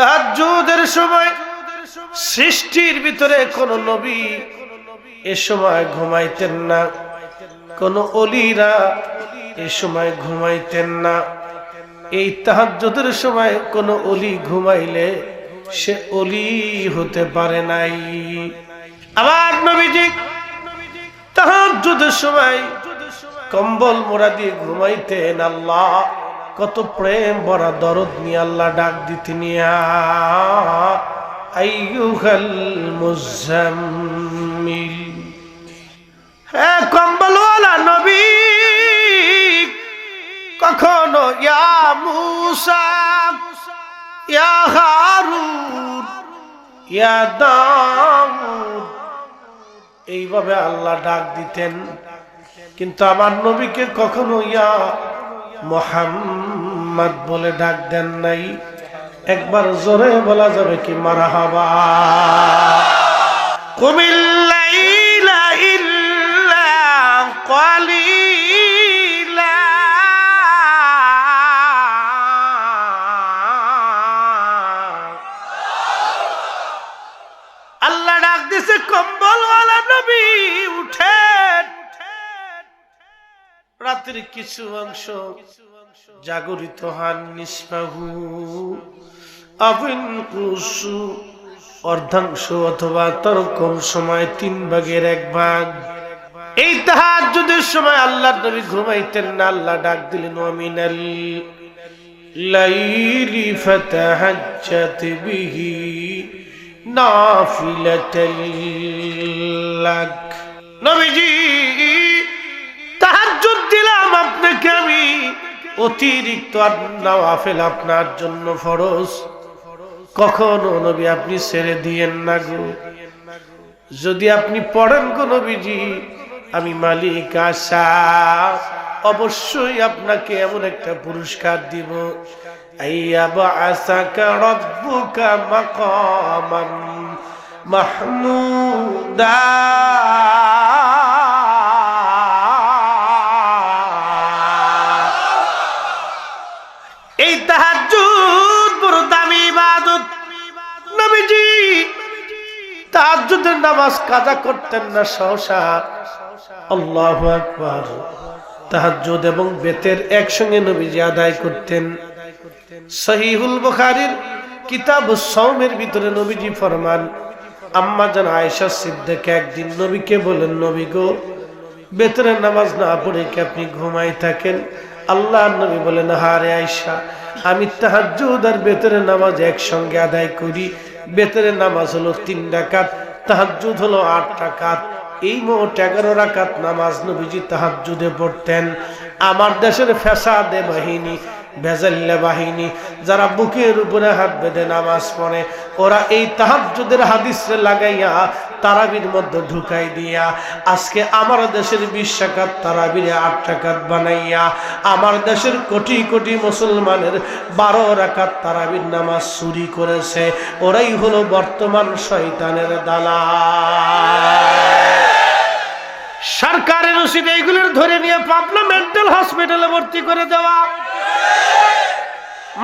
তাহাজ্জুদের সময়, সৃষ্টির ভিতরে কোন নবী এ সময় ঘুমাইতেন না। কোন অলিরা এ সময় ঘুমাইতেন না। এই তাহাজ্জুদের সময় কোন অলি ঘুমাইলে সে অলি হতে পারে নাই। আবার নবীজি তাহাজ্জুদের সময় কম্বল মোড়া দিয়ে ঘুমাইতেন আল্লাহ। কত প্রেম ভরা দরদ নিয়ে আল্লাহ ডাক দিতে নিয়া আইয়ুহাল মুজাম্মিল। হ্যাঁ কম্বলওয়ালা নবী, কখনো ইয়া মুসা, ইয়া হারুন, ইয়া এইভাবে আল্লাহ ডাক দিতেন। কিন্তু আমার নবীকে কখনো ইয়া মোহাম্মদ বলে ডাক দেন নাই। একবার জোরে বলা যাবে কি, মারা হাবা। আল্লাহ ডাক দিছে কম রাত্রির কিছু অংশ জাগরিত হান নিষ্পাহু। আবিন কুসু, অর্ধাংশ অথবা তার কম সময় তিন ভাগের এক ভাগ। এই তাহাজ্জুদের সময় আল্লাহ নবী ঘুমাইতেন না, আল্লাহ ডাক দিলেন, আমিনাল লাইলি ফাতাহাজ্জাত বিহি নাফিলাতাল লাক। নবীজি অতিরিক্ত নওয়াফেল আপনার জন্য ফরজ। কখনো নবী আপনি ছেড়ে দিয়েন না গো। যদি আপনি পড়েন গো নবীজি, আমি মালিক আশা। অবশ্যই আপনাকে এমন একটা পুরস্কার দিব। মাহমুদা। তাহাজ্জুদের নামাজ কাজা করতেন না সহসা, আল্লাহ আকবার। তাহাজ্জুদ এবং বেতের একসঙ্গে নবীজি আদায় করতেন। সহিহুল বুখারীর কিতাব সৌমের ভিতরে নবীজি ফরমান, আম্মা জান আয়েশা সিদ্দিকা একদিন নবীকে বলেন নবী গো বেতরের নামাজ না পড়ে কি আপনি ঘুমাই থাকেন? আল্লাহ নবী বলেন হারে আয়সা আমি তাহাজ্জুদ আর বেতরের নামাজ একসঙ্গে আদায় করি। বেতরের নামাজ হলো তিন ডাকাত তাহাজ্জুদ হলো আট টাকাত এই মোট এগারো রাকাত নামাজ নবীজি তাহাজুদে পড়তেন। আমার দেশের ফ্যাসাদে বাহিনী ভেজাল্লা বাহিনী, যারা বুকের উপরে হাত বেঁধে নামাজ পড়ে, ওরা এই তাহাজ্জুদের হাদিসে লাগাইয়া তারাবির মধ্যে ঢুকাই দিয়া, আজকে আমার দেশের বিশ টাকাত তারাবিরে আট টাকাত বানাইয়া, আমার দেশের কোটি কোটি মুসলমানের বারো রাকাত তারাবির নামাজ চুরি করেছে, ওরাই হলো বর্তমান শয়তানের দালা সরকারের উচিত এইগুলোর ধরে নিয়ে পাবনা মেন্টাল হসপিটালে ভর্তি করে দেওয়া।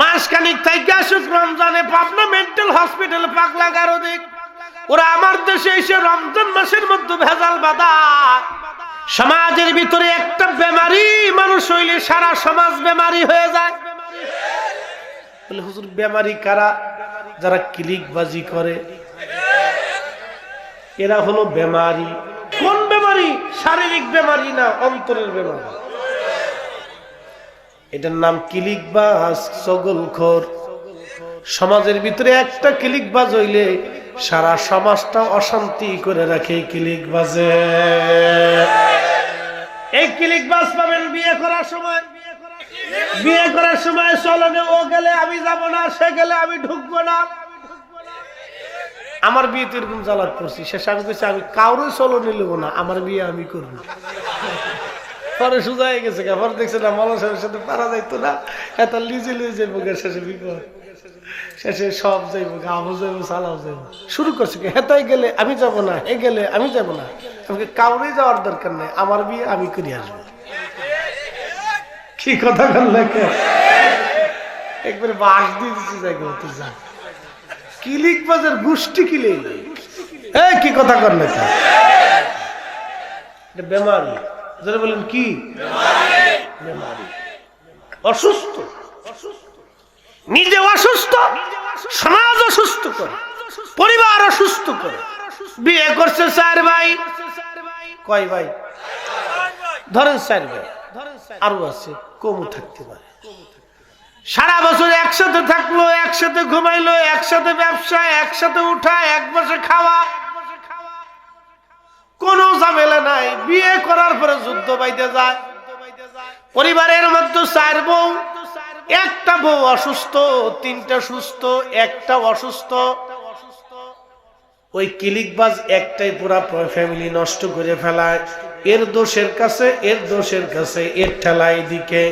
মাসখানিক থেকে আসুক রমজানে পাবনা মেন্টাল হসপিটালে পাগলা গারো দিক ওরা আমার দেশে এসে রমজান মাসের মধ্যে ভেজাল বাধা। সমাজের ভিতরে একটা বেমারি মানুষ হইলে সারা সমাজ বেমারি হয়ে যায়। বলে, হুজুর, বেমারি কারা? যারা ক্লিকবাজি করে। এরা হলো বেমারি বেমারি। শারীরিক বেমারি না, অন্তরের বেমারি। এটার নাম কিলিকবাজ, সগলখোর। সমাজের ভিতরে একটা কিলিকবাজ হইলে সারা সমাজটা অশান্তি করে রাখে কিলিকবাজে। এই কিলিকবাজ পাবেন বিয়ে করার সময়। বিয়ে করার সময় চলনে ও গেলে আমি যাব না, সে গেলে আমি ঢুকবো না। আমার বিয়েতে এরকম জ্বালাত করছি শেষে আমি কইছি, আমি কাউরে চলনে নেব না, আমার বিয়ে আমি করব। পরে সোজা হয়ে গেছে পরে দেখছে না মালা সাহেবের সাথে পারা যাইতো না। এত লিজে লিজে যাইবো শেষে বিপদ। শেষে সব যাইবো গা আমও যাইবো সালাও যাইবো। শুরু করছে কি হেতাই গেলে আমি যাব না হে গেলে আমি যাব না। আমাকে কাউরে যাওয়ার দরকার নেই, আমার বিয়ে আমি করে আসব। কি কথা বললে একবারে বাস দিয়ে দিচ্ছি যাই তুই যা। কিলিক বাজার, গোষ্ঠী কিলে এই, কি কথা কর না তা? বেমারি। যারা বলেন কি? বেমারি। অসুস্থ। নিজে অসুস্থ, সমাজ অসুস্থ করে, পরিবার অসুস্থ করে। বিয়ে করছে চার ভাই। কয় ভাই? ধরেন চার ভাই। আরও আছে, কমও থাকতে পারে। সারা বছর একসাথে থাকল, একসাথে ঘুমাইলো, একসাথে ব্যবসা, একসাথে উঠা, এক বসে খাওয়া। কোনো ঝামেলা নাই, বিয়ে করার পরে যুদ্ধ বাইতে যায়। পরিবারের মধ্যে চার বউ, একটা বউ অসুস্থ, তিনটা সুস্থ, একটা অসুস্থ। ওই কিলিকবাজ একটাই পুরা ফ্যামিলি নষ্ট করে ফেলায়। এর দোষের কাছে, এর দোষের কাছে, এর ঠেলায় এদিকে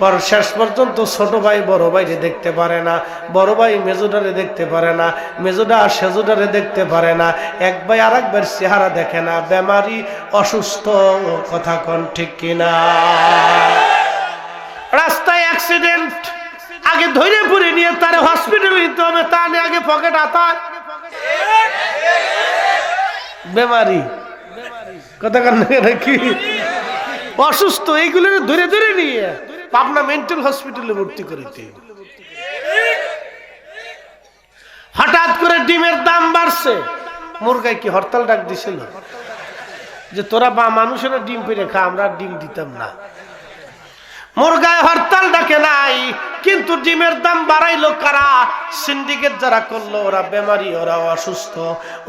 পর শেষ পর্যন্ত ছোট ভাই, বড় ভাইরে দেখতে পারে না, বড় ভাই মেজোডারে দেখতে পারে না, মেজোডা সেজোডারে দেখতে পারে না। এক ভাই আর একবার চেহারা দেখে না, বেমারি, অসুস্থ, কথা কন ঠিক কিনা। রাস্তায় অ্যাক্সিডেন্ট আগে ধরে পড়ে নিয়ে তার হসপিটালে নিতে হবে, তা নিয়ে আগে পকেট আতার বেমারি। কথা কান নাকি অসুস্থ, এইগুলো ধরে ধরে নিয়ে পাবনা মেন্টাল হসপিটালে ভর্তি করেছে। হঠাৎ করে ডিমের দাম বাড়ছে। মুরগায় কি হরতাল ডাক দিছিল? যে তোরা বা মানুষেরা ডিম পেরে খা, আমরা ডিম দিতাম না। মুরগায় হরতাল ডাকে নাই। কিন্তু ডিমের দাম বাড়াইলো কারা? সিন্ডিকেট যারা করল, ওরা বেমারি, ওরা অসুস্থ,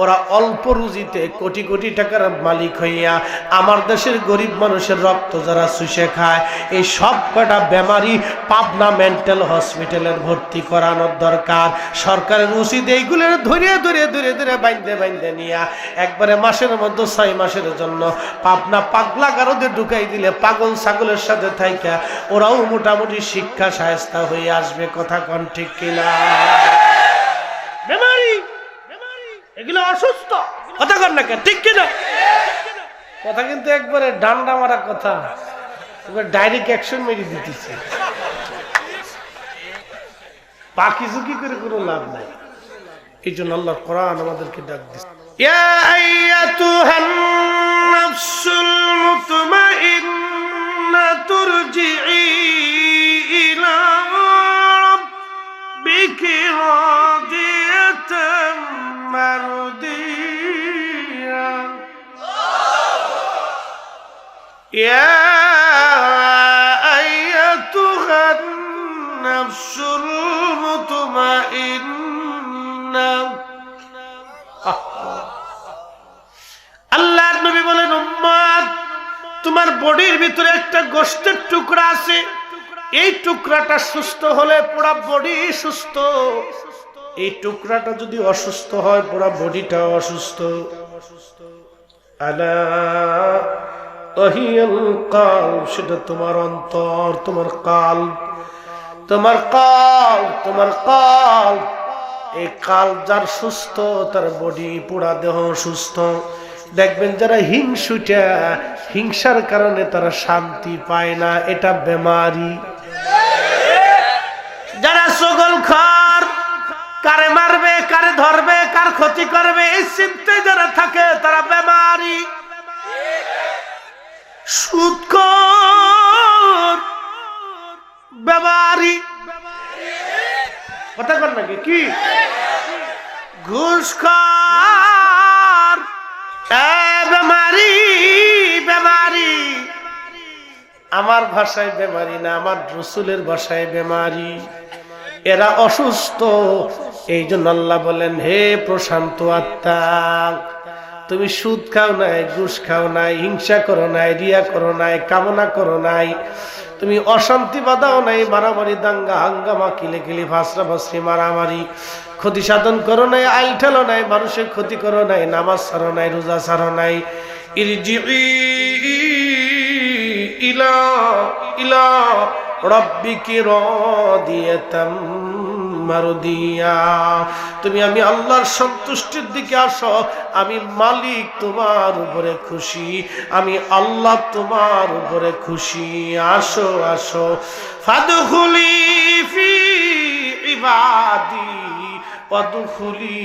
ওরা অল্প রুজিতে কোটি কোটি টাকার মালিক হইয়া আমার দেশের গরিব মানুষের রক্ত যারা শুষে খায়, এই সব কটা বেমারি পাবনা মেন্টাল হসপিটালের ভর্তি করানোর দরকার। সরকারের উচিত এইগুলোর ধরে ধরে ধরে ধরে বাইন্দে বাইন্দে নিয়া। একবারে মাসের মধ্যে ছয় মাসের জন্য পাবনা পাগলা গারদে ঢুকাই দিলে পাগল ছাগলের সাথে থাইকা, ওরাও মোটামুটি শিক্ষা ব্যথা হয়ে আসবে কথা কন ঠিক কিনা? বেমারি এগুলো অসুস্থ। কথা কন না ঠিক কিনা? কথা কিন্তু একবারে ডান্ডা মারা কথা। ডাইরেক্ট অ্যাকশন মেরে দিতেছে। পাখি ঝুঁকি করে কোনো লাভ নাই। এই জন্য আল্লাহর কোরআন আমাদেরকে ডাক দিচ্ছে ইয়া নাফসুল মুতমা يا أيتها النفس المطمئنة আল্লাহ নবী বলেন উম্মাদ তোমার বডির ভিতরে একটা গোষ্ঠের টুকরা আছে এই টুকরাটা সুস্থ হলে পুরা বডি সুস্থ এই টুকরাটা যদি অসুস্থ হয় পুরা বডিটা অসুস্থ আলা অহিয়াল কাল সেটা তোমার অন্তর, তোমার কাল তোমার কাল তোমার কাল। এই কাল যার সুস্থ, তার বডি পুরা দেহ সুস্থ। দেখবেন যারা হিংসুটা, হিংসার কারণে তারা শান্তি পায় না, এটা বেমারি। যারা সগল খার, কারে মারবে, কারে ধরবে, কার ক্ষতি করবে, এই চিন্তায় যারা থাকে, তারা বেমারি। সুৎকর বেমারি কথা কর নাকি? কি? ঘুষখর বেমারি বেমারি আমার ভাষায় বেমারি না, আমার রসুলের ভাষায় বেমারি এরা অসুস্থ, এই জন্য আল্লাহ বলেন, হে প্রশান্ত আত্মা তুমি সুদ খাও নাই, ঘুষ খাও নাই, হিংসা করো নাই, রিয়া করো নাই, কামনা করো নাই, তুমি অশান্তি বাধাও নাই, মারামারি, দাঙ্গা, হাঙ্গামা, কিলে কিলি, ভাসরা ভাসরি, মারামারি, ক্ষতি সাধন করো নাই, আইল ঠেলো নাই, মানুষের ক্ষতি করো নাই, নামাজ সারো নাই, রোজা সারো নাই। ইলা ইলা রব্বিকি রাদিয়াতাম। মারদিয়া তুমি আমি আল্লাহর সন্তুষ্টির দিকে আসো, আমি মালিক তোমার উপরে খুশি, আমি আল্লাহ তোমার উপরে খুশি। আসো আসো। ফাদখুলি ফি ইবাদি অদুখুলি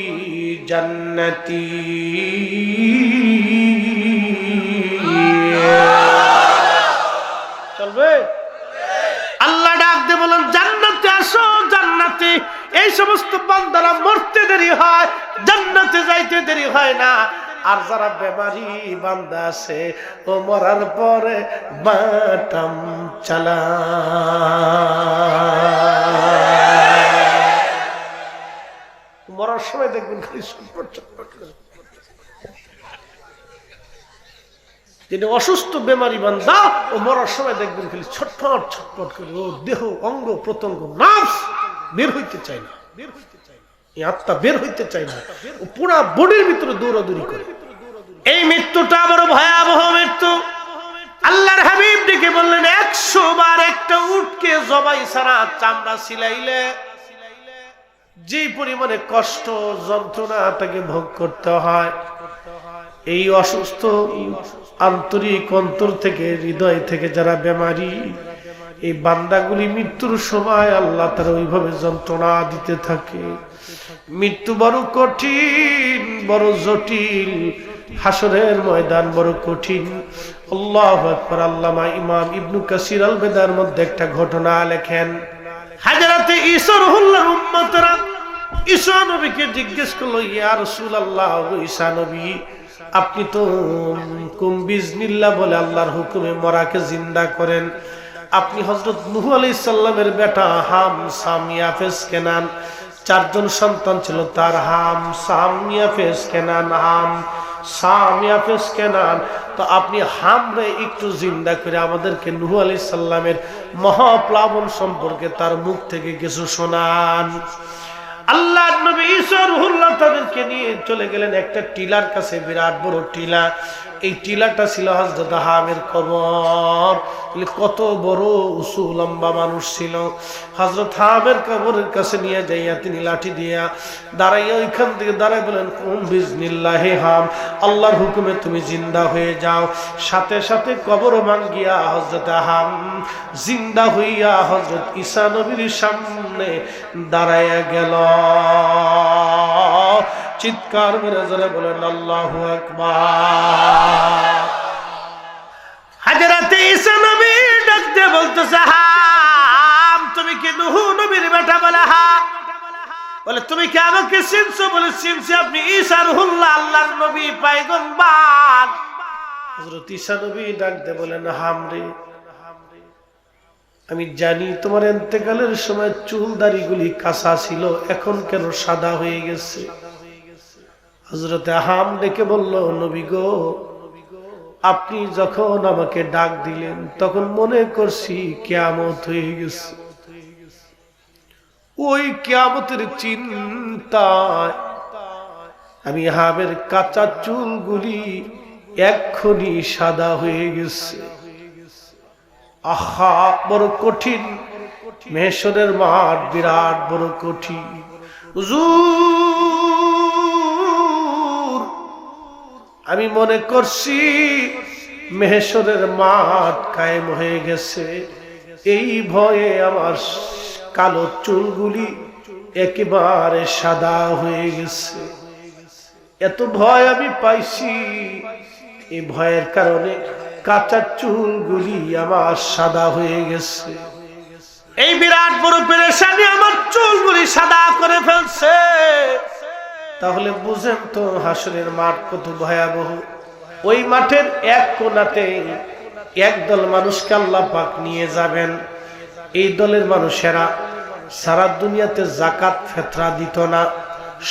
জান্নাতি। চলবে? আল্লাহ ডাক দিয়ে বলেন, জান্নাতে আসো জান্নাতে এই সমস্ত বান্দারা মরতে দেরি হয়, জান্নাতে যাইতে দেরি হয় না। আর যারা বেমারি বান্দা আছে, ও মরার পরে বাটাম চালা মরার সময় দেখবেন খালি যিনি অসুস্থ, বেমারি বান্দা, ও মরার সময় দেখবেন খালি ছটফট ছটফট করে, ও দেহ, অঙ্গ, প্রত্যঙ্গ নার্ভস বের হইতে চায় না। বের হইতে চায় না। এই আত্মা বের হইতে চায় না। পুরা বডির ভিতরে দৌড়াদৌড়ি করে। এই মৃত্যুটা বড় ভয়াবহ মৃত্যু। আল্লাহর হাবিব ডেকে বললেন, একশো বার একটা উটকে জবাই ছাড়া চামড়া সিলাইলে। যে পরিমাণে কষ্ট, যন্ত্রণা তাকে ভোগ করতে হয়। এই অসুস্থ আন্তরিক অন্তর থেকে, হৃদয় থেকে যারা বেমারি এই বান্দাগুলি মৃত্যুর সময় আল্লাহ তারা ওইভাবে যন্ত্রণা দিতে থাকে। মৃত্যু বড় কঠিন, বড় জটিল, হাসরের ময়দান বড় কঠিন। আল্লাহ আকবার, আল্লামা ইমাম ইবনু কাসির আল বেদার মধ্যে একটা ঘটনা লেখেন। হাজারাতে ঈশ্বর হল্লার উম্মতরা ঈশা নবীকে জিজ্ঞেস করল, ইয়া রাসূলুল্লাহ ঈশা নবী, আপনি তো কুম্বিজনিল্লাহ বলে আল্লাহর হুকুমে মরাকে জিন্দা করেন। আপনি হজরত নুহু আলি সাল্লামের বেটা হাম সামিয়া ফেস কেনান। চারজন সন্তান ছিল, তার হাম সামিয়া ফেস কেনান, হাম সামিয়া ফেস কেনান। তো আপনি হামরে একটু জিন্দা করে আমাদেরকে নুহু আলি সাল্লামের মহাপ্লাবন সম্পর্কে তার মুখ থেকে কিছু শোনান। আল্লাহ নবী ঈশ্বর রুহুল্লাহ তাদেরকে নিয়ে চলে গেলেন একটা টিলার কাছে, বিরাট বড় টিলা। এই টিলাটা ছিল হজরত হামের কবর। কত বড় উঁচু লম্বা মানুষ ছিল। হজরত হামের কবরের কাছে নিয়ে যাইয়া তিনি লাঠি দিয়া দাঁড়াইয়া ওইখান থেকে দাঁড়াই বলেন কোন বিজনিল্লাহ হাম, আল্লাহর হুকুমে তুমি জিন্দা হয়ে যাও। সাথে সাথে কবর ভাঙ্গিয়া হজরত হাম জিন্দা হইয়া হজরত ঈসা নবীর সামনে দাঁড়াইয়া গেল। চিৎকার মেরে জোরে বলেন, আল্লাহ আকবার। হাজারাতে ঈসা নবী ডাকতে বলতেছে হাম তুমি কি নুহু নবীর বেটা বলে, হা? বলে, তুমি কি আমাকে চিনছো বলে চিনছি? আপনি ঈসা রুহুল্লাহ, আল্লাহর নবী, পাইগম্বার। হযরত ঈসা নবী ডাকতে বলেন হাম রে আমি জানি তোমার এতেকালের সময় চুল দাড়িগুলি কাঁচা ছিল, এখন কেন সাদা হয়ে গেছে? হজরতে হাম ডেকে বলল, নবী গো, আপনি যখন আমাকে ডাক দিলেন, তখন মনে করছি কেয়ামত হয়ে গেছে। ওই কেয়ামতের চিন্তায় আমি হামের কাঁচা চুলগুলি এক্ষুনি সাদা হয়ে গেছে। আহা, বড় কঠিন। মেহেশ্বরের মাঠ বিরাট বড় কঠিন। আমি মনে করছি মেহেশ্বরের মাঠ কায়েম হয়ে গেছে। এই ভয়ে আমার কালো চুলগুলি একেবারে সাদা হয়ে গেছে। এত ভয় আমি পাইছি। এই ভয়ের কারণে কাঁচা চুলগুলি আমার সাদা হয়ে গেছে। এই বিরাট বড় পেরেশানি আমার চুলগুলি সাদা করে ফেলছে। তাহলে বুঝেন তো হাসনের মাঠ কত ভয়াবহ। ওই মাঠের এক কোনাতে একদল মানুষকে আল্লাহ পাক নিয়ে যাবেন। এই দলের মানুষেরা সারা দুনিয়াতে জাকাত, ফেতরা দিত না।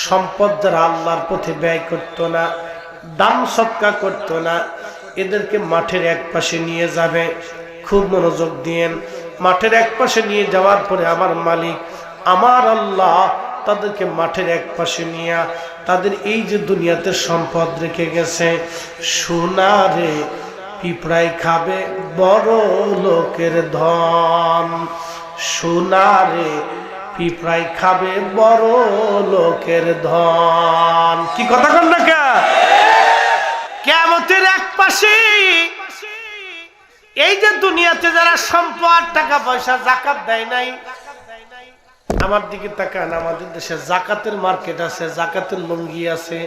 সম্পদ যারা আল্লাহর পথে ব্যয় করত না, দান সৎকা করত না এদেরকে মাঠের এক পাশে নিয়ে যাবে। খুব মনোযোগ দিয়েন। মাঠের এক পাশে নিয়ে যাওয়ার পরে আমার মালিক, আমার আল্লাহ তাদেরকে মাঠের এক পাশে নিয়ে তাদের এই যে দুনিয়াতে সম্পদ রেখে গেছে সোনারে পিঁপড়াই খাবে বড় লোকের ধন। সোনারে পিঁপড়াই খাবে বড় লোকের ধন। কি কথা কন না কে? কেমতের এক পাশে এই যে দুনিয়াতে যারা সম্পদ টাকা পয়সা জাকাত দেয় নাই, আমার দিকে তাকান, আমাদের দেশে জাকাতের মার্কেট আছে জাকাতের লুঙ্গি আছে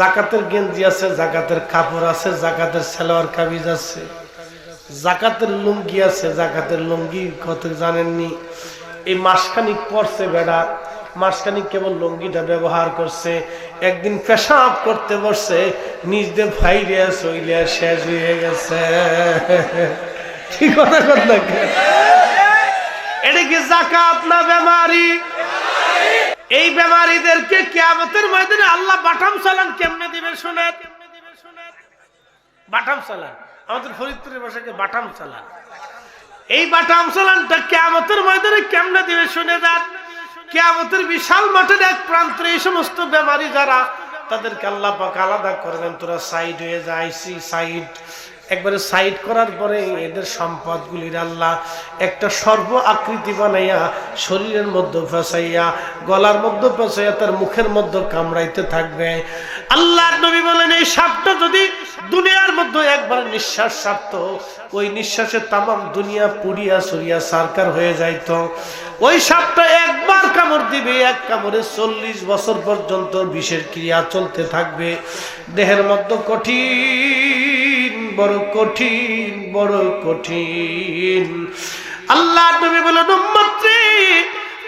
জাকাতের গেঞ্জি আছে জাকাতের কাপড় আছে জাকাতের সালোয়ার কামিজ আছে জাকাতের লুঙ্গি আছে জাকাতের লুঙ্গি কত জানেননি? এই মাসখানিক পরছে বেড়া মাসখানিক কেবল লুঙ্গিটা ব্যবহার করছে, একদিন পেশাব করতে বসছে, নিজ দিয়ে ফাইলে সইলে শেষ হয়ে গেছে। ঠিক কথা কথা এই বাটাম চালান কেমনে দিবে বাটাম চালান আমাদের বাটাম এই বাটাম চালানটা কেমনে দিবে শুনে যান। কেয়ামতের বিশাল মাঠের এক প্রান্তে এই সমস্ত বেমারি যারা, তাদেরকে আল্লাহ পাক আলাদা করবেন। তোরা সাইড হয়ে যায় সাইড। একবারে সাইড করার পরে এদের সম্পদগুলির আল্লাহ একটা সর্ব আকৃতি বানাইয়া, শরীরের মধ্যে ফেসাইয়া, গলার মধ্যে ফেসাইয়া, তার মুখের মধ্যে কামড়াইতে থাকবে। আল্লাহ নবী বলেন, এই সাপটা যদি দুনিয়ার মধ্যে একবার নিঃশ্বাস ছাড়ত ওই নিঃশ্বাসে তামাম দুনিয়া পুড়িয়া সরিয়া সারকার হয়ে যাইত। ওই সাপটা একবার কামড় দিবে, এক কামড়ে চল্লিশ বছর পর্যন্ত বিষের ক্রিয়া চলতে থাকবে। দেহের মধ্যে কঠিন, বড় কঠিন বড় কঠিন। আল্লাহ নবী বলেন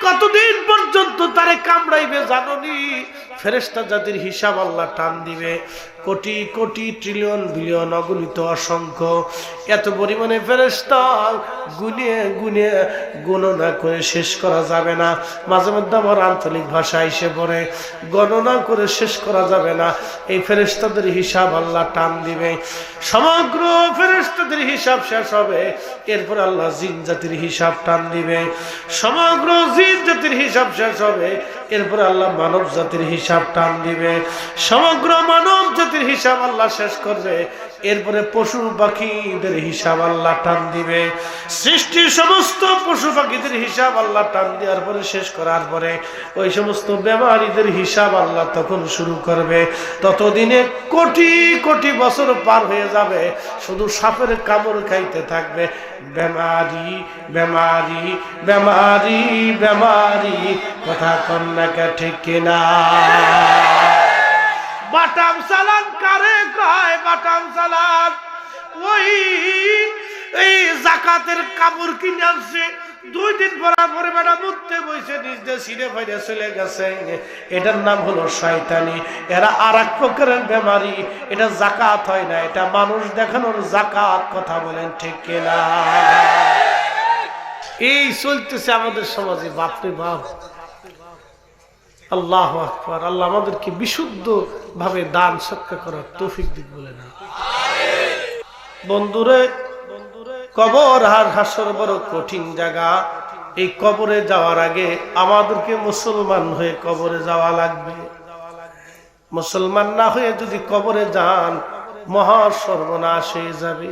কতদিন পর্যন্ত তারে কামড়াইবে জাননি? ফেরেস্তা জাতির হিসাব আল্লাহ টান দিবে, কোটি কোটি ট্রিলিয়ন বিলিয়ন অগণিত অসংখ্য, এত পরিমাণে ফেরেস্তা গুনে গুনে গণনা করে শেষ করা যাবে না। মাঝে মধ্যে আমার আঞ্চলিক ভাষা এসে পড়ে, গণনা করে শেষ করা যাবে না। এই ফেরেস্তাদের হিসাব আল্লাহ টান দিবে। সমগ্র ফেরেস্তাদের হিসাব শেষ হবে, এরপর আল্লাহ জিন জাতির হিসাব টান দিবে। সমগ্র জিন জাতির হিসাব শেষ হবে, এরপর আল্লাহ মানব জাতির হিসাব টান দিবে। সমগ্র মানব জাতির হিসাব আল্লাহ শেষ করবে। এরপরে পশু পাখিদের হিসাব আল্লাহ টান দিবে। সৃষ্টির সমস্ত পশু পাখিদের হিসাব আল্লাহ টান দেওয়ার পরে, শেষ করার পরে ওই সমস্ত বেমারিদের হিসাব আল্লাহ তখন শুরু করবে। ততদিনে কোটি কোটি বছর পার হয়ে যাবে। শুধু সাপের কামড় খাইতে থাকবে। বেমারি বেমারি বেমারি বেমারি। কথা কন্যাকে ঠিক কিনা? বাটাম চালান কারে কয় বাটাম চালান ওই, এই জাকাতের কাপড় কিনে আনছে। দুই দিন পরা পরে বেটা মুততে বইছে, নিজ সিনে ফাইরে চলে গেছে। এটার নাম হলো শয়তানি। এরা আর এক প্রকারের বেমারি। এটা জাকাত হয় না, এটা মানুষ দেখানোর জাকাত, কথা বলেন ঠিক কিনা? এই চলতেছে আমাদের সমাজে, বাপরে বাপ। আল্লাহ আকবর, আল্লাহ আমাদেরকে বিশুদ্ধ ভাবে দান সৎকা করার তৌফিক দিক বলে না। বন্ধুরে, কবর আর হাসর বড় কঠিন জায়গা। এই কবরে যাওয়ার আগে আমাদেরকে মুসলমান হয়ে কবরে যাওয়া লাগবে। মুসলমান না হয়ে যদি কবরে যান, মহা সর্বনাশ হয়ে যাবে।